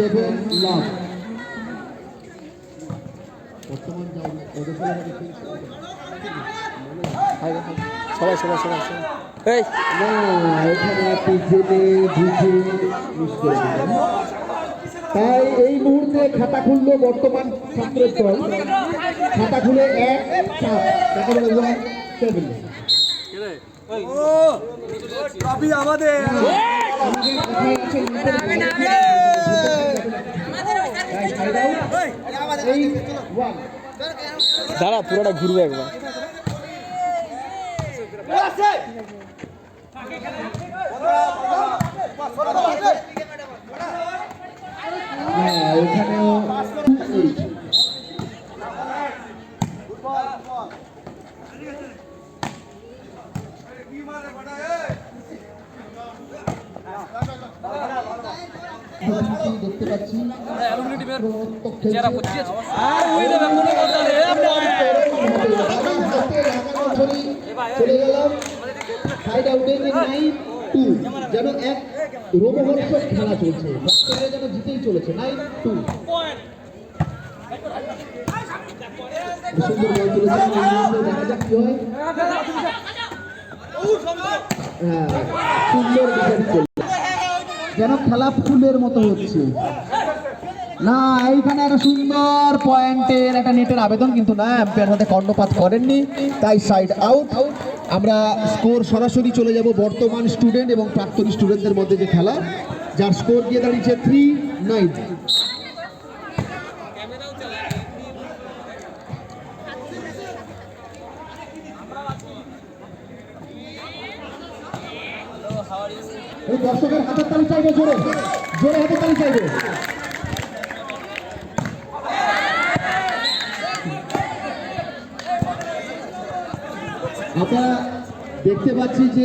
Seven লাভ সবাই সবাই সবাই সবাই এই। তাই এই মুহূর্তে খাতা খুললো বর্তমান ছাত্রের দল খাতা খুলে এক সাত দেখা গেল সেভেন আমাদের দাঁড়া পুরোটা ঘুরবে একবার। দেখতে পাচ্ছি। চলে গেলাম। সাইড আউটে নাইন টু যেন এক রোমহর্ষক খেলা চলছে। বাচ্চারা যেন জিতেই চলেছে। নাইন টু সুন্দর বল তুলেছেন দেখা যাক কি হয়। হ্যাঁ সুন্দর যেন খেলা ফুলের মতো হচ্ছে। না, এইখানে একটা সুন্দর পয়েন্টের একটা নেটের আবেদন কিন্তু না এম্পায়ার সাথে কর্ণপাত করেননি, তাই সাইড আউট আমরা স্কোর সরাসরি চলে যাব বর্তমান স্টুডেন্ট এবং প্রাক্তন স্টুডেন্টদের মধ্যে যে খেলা, যার স্কোর দিয়ে দাঁড়িয়েছে থ্রি নাইন এই দর্শকের হাতের তালি চাইবে জোরে। জোরে হাতের তালি চাইবে। আমরা দেখতে পাচ্ছি যে